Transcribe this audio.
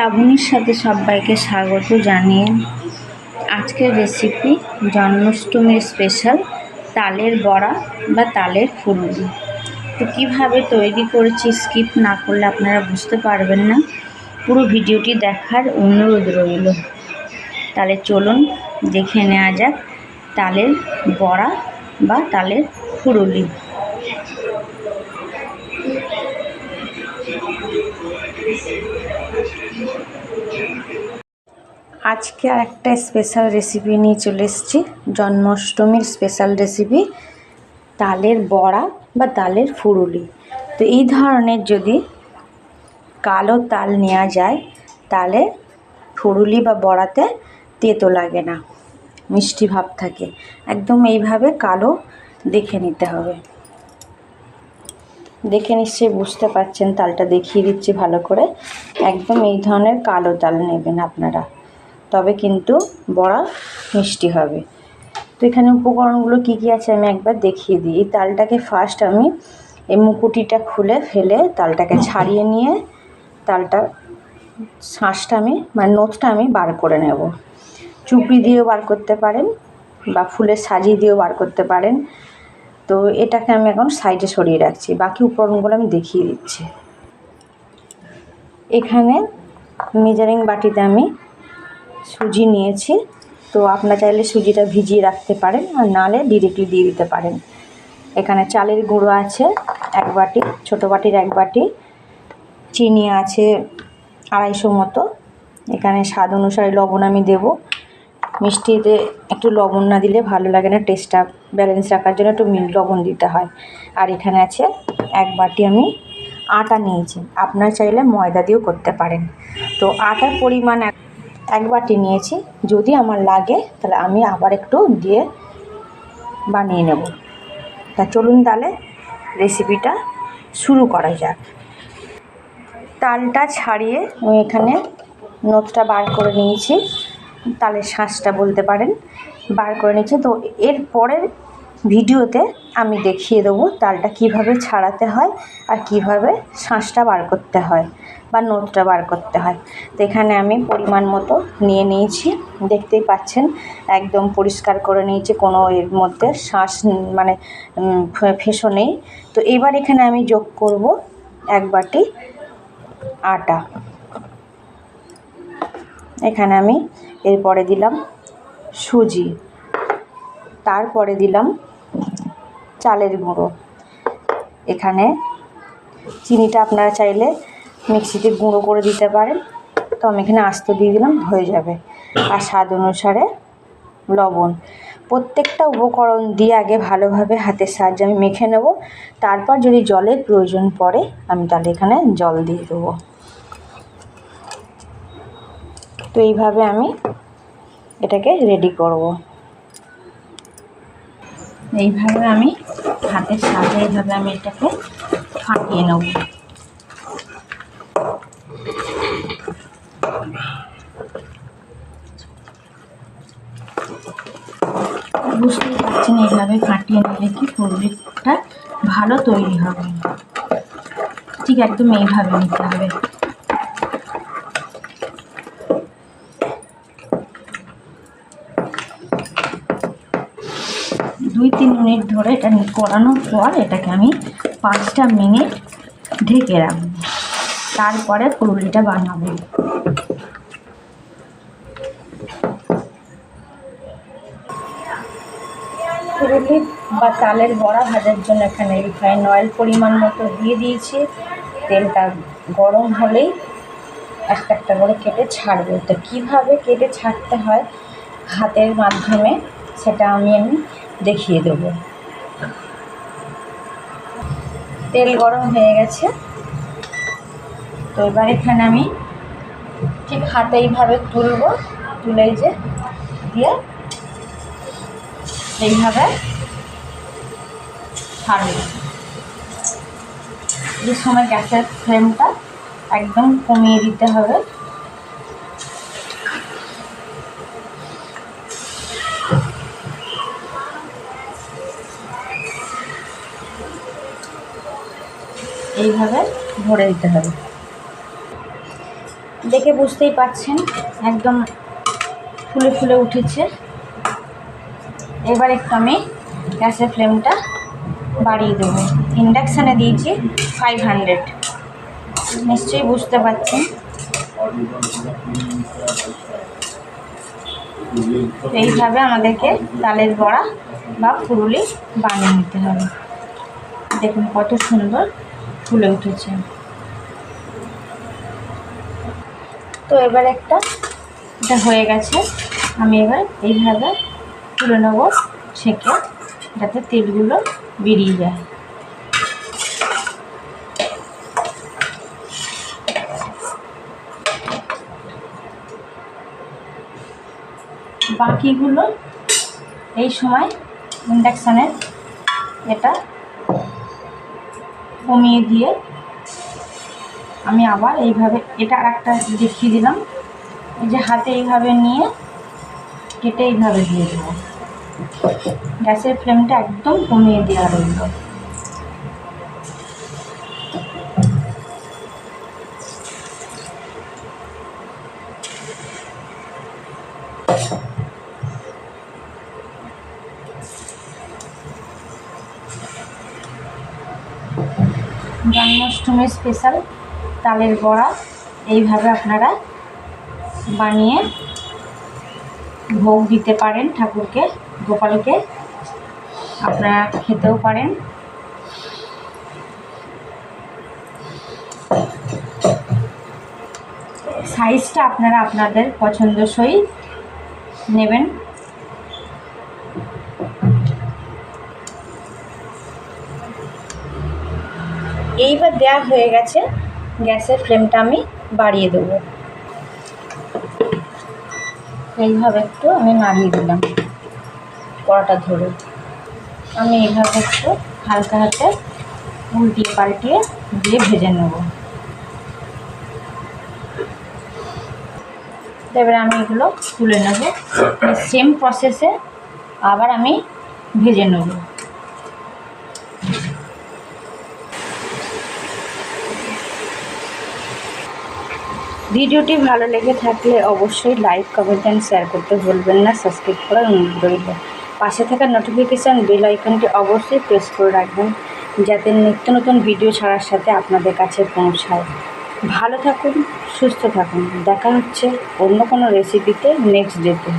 শ্রাবণীর সাথে সবাইকে স্বাগত জানিয়ে আজকের রেসিপি জন্মাষ্টমীর স্পেশাল তালের বড়া বা তালের ফুলুরি তো কীভাবে তৈরি করেছি স্কিপ না করলে আপনারা বুঝতে পারবেন না। পুরো ভিডিওটি দেখার অনুরোধ রইল। তাহলে চলুন দেখে নেওয়া যাক তালের বড়া বা তালের ফুরুলি আজকে আর একটা স্পেশাল রেসিপি নিয়ে চলে এসেছি। জন্মাষ্টমীর স্পেশাল রেসিপি তালের বড়া বা তালের ফুরুলি। তো এই ধরনের যদি কালো তাল নেওয়া যায়, তাহলে ফুরুলি বা বড়াতে তেতো লাগে না, মিষ্টি ভাব থাকে। একদম এইভাবে কালো দেখে নিতে হবে। দেখে নিশ্চয়ই বুঝতে পারছেন, তালটা দেখিয়ে দিচ্ছি ভালো করে। একদম এই ধরনের কালো তাল নেবেন আপনারা। তবে কিন্তু বড়া মিষ্টি হবে। তো এখানে উপকরণগুলো কী কী আছে আমি একবার দেখিয়ে দিই। এই তালটাকে ফার্স্ট আমি এই মুকুটিটা খুলে ফেলে তালটাকে ছাড়িয়ে নিয়ে তালটা শাঁসটা আমি মানে নোটটা আমি বার করে নেব। চুপড়ি দিয়েও বার করতে পারেন বা ফুলের সাজিয়ে দিয়েও বার করতে পারেন। তো এটাকে আমি এখন সাইডে সরিয়ে রাখছি। বাকি উপকরণগুলো আমি দেখিয়ে দিচ্ছি। এখানে মেজারিং বাটিতে আমি সুজি নিয়েছি। তো আপনার চাইলে সুজিটা ভিজিয়ে রাখতে পারেন আর নালে ডিরেক্টলি দিয়ে দিতে পারেন। এখানে চালের গুঁড়ো আছে এক বাটি, ছোটো বাটির এক বাটি। চিনি আছে আড়াইশো মতো। এখানে স্বাদ অনুসারে লবণ আমি দেব। মিষ্টিতে একটু লবণ না দিলে ভালো লাগে না টেস্টটা ব্যালেন্স রাখার জন্য একটু লবণ দিতে হয়। আর এখানে আছে এক বাটি আমি আটা নিয়েছি, আপনার চাইলে ময়দা দিয়েও করতে পারেন। তো আটার পরিমাণ এক বাটি নিয়েছি, যদি আমার লাগে তাহলে আমি আবার একটু দিয়ে বানিয়ে নেব। তা চলুন তাহলে রেসিপিটা শুরু করা যাক। তালটা ছাড়িয়ে আমি এখানে নোটটা বার করে নিয়েছি। তালের শ্বাসটা বলতে পারেন, বার করে নিয়েছি তো এর পরের ভিডিওতে আমি দেখিয়ে দেবো তালটা কীভাবে ছাড়াতে হয় আর কীভাবে শ্বাসটা বার করতে হয় বা নোটটা বার করতে হয়। তো এখানে আমি পরিমাণ মতো নিয়ে নিয়েছি। দেখতেই পাচ্ছেন, একদম পরিষ্কার করে নিয়েছি, কোনো এর মধ্যে শ্বাস মানে ফেসো নেই। তো এবার এখানে আমি যোগ করব এক বাটি আটা। এখানে আমি এরপরে দিলাম সুজি। তারপরে দিলাম চালের গুঁড়ো। এখানে চিনিটা আপনারা চাইলে মিক্সিতে গুঁড়ো করে দিতে পারেন। তো আমি এখানে আস্ত দিয়ে দিলাম, হয়ে যাবে। আর স্বাদ অনুসারে লবণ। প্রত্যেকটা উপকরণ দিয়ে আগে ভালোভাবে হাতের সাহায্যে আমি মেখে নেব। তারপর যদি জলের প্রয়োজন পড়ে, আমি তাহলে এখানে জল দিয়ে দেবো। তো এইভাবে আমি এটাকে রেডি করব। এইভাবে আমি হাতের সাহায্যে এইভাবে আমি এটাকে ফাটিয়ে নেব। বুঝতেই পারছেন এইভাবে ফাটিয়ে নিলে কি পুরুলিটা ভালো তৈরি হবে। ঠিক একদম এইভাবে নিতে হবে দুই তিন মিনিট ধরে এটা করানোর পর এটাকে আমি পাঁচটা মিনিট ঢেকে রাখব। তারপরে পুরুলিটা বানাবো। পুরুলি বা তালের বড়া ভাজার জন্য এখানে রিফাইন অয়েল পরিমাণ মতো দিয়ে দিয়েছি। তেলটা গরম হলেই একটা একটা করে কেটে ছাড়বে। তো কীভাবে কেটে ছাড়তে হয়? হাতের মাধ্যমে সেটা আমি আমি দেখিয়ে দেব। তেল গরম হয়ে গেছে। তো এবার এখানে আমি ঠিক হাতে এইভাবে তুলব, তুলে যে দিয়ে এইভাবে ছাড়ব। যে সময় গ্যাসের ফ্লেমটা একদম কমিয়ে দিতে হবে। এইভাবে ভরে দিতে হবে। দেখে বুঝতেই পাচ্ছেন একদম ফুলে ফুলে উঠেছে। এবার একটু আমি গ্যাসের ফ্লেমটা বাড়িয়ে দেবো। ইন্ডাকশানে দিয়েছি ফাইভ হান্ড্রেড নিশ্চয়ই বুঝতে পারছেন। এইভাবে আমাদেরকে তালের বড়া বা ফুরুলি বানিয়ে নিতে হবে। দেখুন কত সুন্দর ফুলে উঠেছে। তো এবার একটা এটা হয়ে গেছে। আমি এবার এইভাবে তুলে নেব ছেঁকে, যাতে তেলগুলো বেরিয়ে যায়। বাকিগুলো এই সময় ইন্ডাকশানের এটা কমিয়ে দিয়ে আমি আবার এইভাবে এটা একটা দেখিয়ে দিলাম। এই যে হাতে এইভাবে নিয়ে কেটে এইভাবে দিয়ে দেবো। গ্যাসের ফ্লেমটা একদম কমিয়ে দেওয়া রইল। জন্মাষ্টমীর স্পেশাল তালের বড়া, এইভাবে আপনারা বানিয়ে ভোগ দিতে পারেন ঠাকুরকে, গোপালকে। আপনারা খেতেও পারেন। সাইজটা আপনারা আপনাদের পছন্দসই নেবেন। এইবার দেওয়া হয়ে গেছে গ্যাসের ফ্লেমটা আমি বাড়িয়ে দেবো। এইভাবে একটু আমি নাড়িয়ে দিলাম কড়াটা ধরে। আমি এইভাবে একটু হালকা হাতে উল্টিয়ে পাল্টিয়ে দিয়ে ভেজে নেব। এবারে আমি এগুলো তুলে নেব। সেম প্রসেসে আবার আমি ভেজে নেব। ভিডিওটি ভালো লেগে থাকলে অবশ্যই লাইক কমেন্ট অ্যান্ড শেয়ার করতে ভুলবেন না। সাবস্ক্রাইব করার অনুরোধ রইল। পাশে থাকা নোটিফিকেশান বেল আইকনটি অবশ্যই প্রেস করে রাখবেন, যাতে নিত্য নতুন ভিডিও ছাড়ার সাথে আপনাদের কাছে পৌঁছায়। ভালো থাকুন, সুস্থ থাকুন। দেখা হচ্ছে অন্য কোনো রেসিপিতে নেক্সট ডেতে